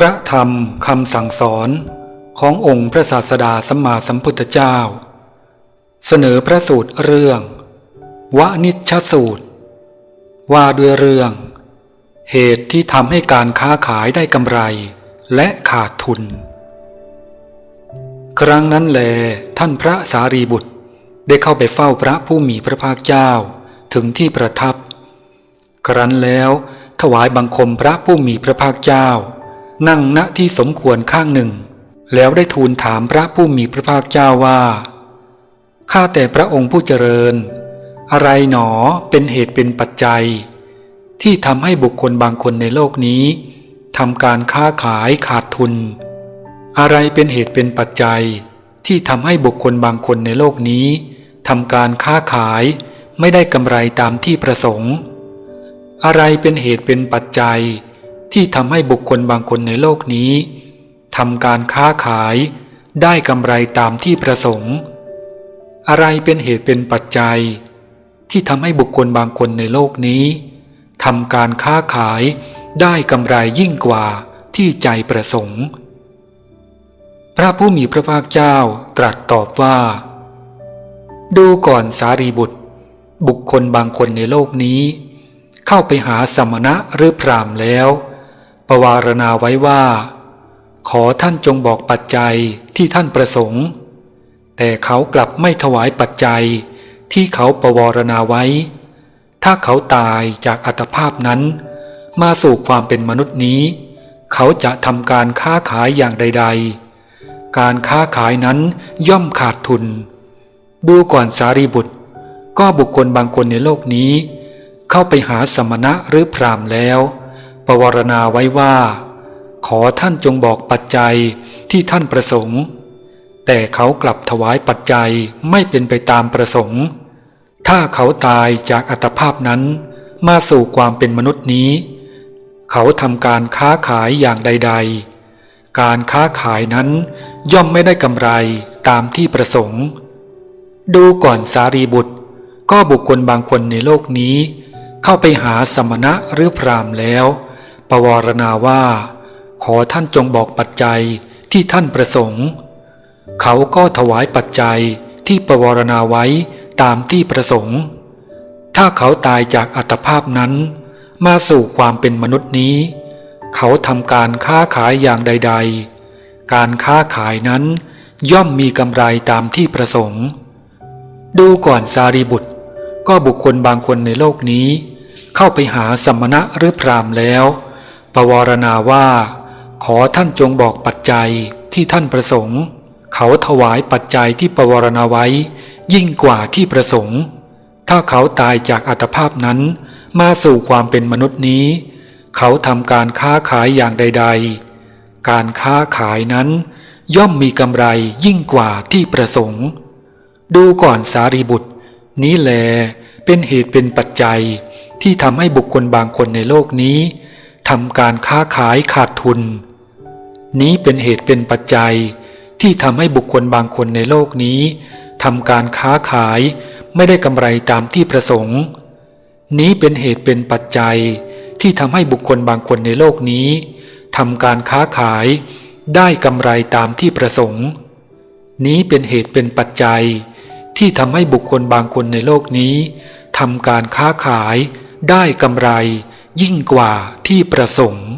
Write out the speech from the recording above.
พระธรรมคำสั่งสอนขององค์พระศาสดาสัมมาสัมพุทธเจ้า เสนอพระสูตรเรื่อง วนิชชสูตร ว่าด้วยเรื่อง เหตุที่ทำให้การค้าขายได้กำไรและขาดทุน ครั้งนั้นแลท่านพระสารีบุตรได้เข้าไปเฝ้าพระผู้มีพระภาคเจ้าถึงที่ประทับ ครั้นแล้วถวายบังคมพระผู้มีพระภาคเจ้า นั่งณที่สมควรข้างหนึ่ง แล้วได้ทูลถามพระผู้มีพระภาคเจ้าว่า ข้าแต่พระองค์ผู้เจริญ อะไรหนอเป็นเหตุเป็นปัจจัย ที่ทำให้บุคคลบางคนในโลกนี้ทำการค้าขายขาดทุน อะไรเป็นเหตุเป็นปัจจัย ที่ทำให้บุคคลบางคนในโลกนี้ทำการค้าขายไม่ได้กำไรตามที่ประสงค์ อะไรเป็นเหตุเป็นปัจจัย ที่ทำให้บุคคลบางคนในโลกนี้ทำการค้าขายได้กำไรตามที่ประสงค์ อะไรเป็นเหตุเป็นปัจจัย ที่ทำให้บุคคลบางคนในโลกนี้ทำการค้าขายได้กำไรยิ่งกว่าที่ใจประสงค์ พระผู้มีพระภาคเจ้าตรัสตอบว่า ดูก่อนสารีบุตร บุคคลบางคนในโลกนี้ เข้าไปหาสมณะหรือพรามแล้ว ประวารณาไว้ว่า ขอท่านจงบอกปัจจัยที่ท่านประสงค์ แต่เขากลับไม่ถวายปัจจัยที่เขาประวารณาไว้ ถ้าเขาตายจากอัตภาพนั้น มาสู่ความเป็นมนุษย์นี้ เขาจะทำการค้าขายอย่างใด ๆ การค้าขายนั้นย่อมขาดทุน ดูก่อนสารีบุตร ก็บุคคลบางคนในโลกนี้ เข้าไปหาสมณะหรือพรามแล้ว ปวารณาไว้ว่า ขอท่านจงบอกปัจจัยที่ท่านประสงค์ แต่เขากลับถวายปัจจัยไม่เป็นไปตามประสงค์ ถ้าเขาตายจากอัตภาพนั้น มาสู่ความเป็นมนุษย์นี้ เขาทำการค้าขายอย่างใด ๆ การค้าขายนั้นย่อมไม่ได้กำไรตามที่ประสงค์ ดูก่อนสารีบุตร ก็บุคคลบางคนในโลกนี้ เข้าไปหาสมณะหรือพรามแล้ว ปวารณาว่า ขอท่านจงบอกปัจจัยที่ท่านประสงค์ เขาก็ถวายปัจจัยที่ปวารณาไว้ตามที่ประสงค์ ถ้าเขาตายจากอัตภาพนั้น มาสู่ความเป็นมนุษย์นี้ เขาทำการค้าขายอย่างใด ๆ การค้าขายนั้นย่อมมีกำไรตามที่ประสงค์ ดูก่อนสารีบุตร ก็บุคคลบางคนในโลกนี้ เข้าไปหาสมณะหรือพรามแล้ว ปวารณาว่า ขอท่านจงบอกปัจจัยที่ท่านประสงค์ เขาถวายปัจจัยที่ปวารณาไว้ ยิ่งกว่าที่ประสงค์ ถ้าเขาตายจากอัตภาพนั้น มาสู่ความเป็นมนุษย์นี้ เขาทำการค้าขายอย่างใด ๆ การค้าขายนั้น ย่อมมีกำไรยิ่งกว่าที่ประสงค์ ดูก่อนสารีบุตร นี้แลเป็นเหตุเป็นปัจจัยที่ทำให้บุคคลบางคนในโลกนี้ ทำการค้าขายขาดทุน นี้เป็นเหตุเป็นปัจจัยที่ทำให้บุคคลบางคนในโลกนี้ทำการค้าขายไม่ได้กำไรตามที่ประสงค์ นี้เป็นเหตุเป็นปัจจัยที่ทำให้บุคคลบางคนในโลกนี้ทำการค้าขายได้กำไรตามที่ประสงค์ นี้เป็นเหตุเป็นปัจจัย ที่ทำให้บุคคลบางคนในโลกนี้ทำการค้าขายได้กำไร ยิ่งกว่าที่ประสงค์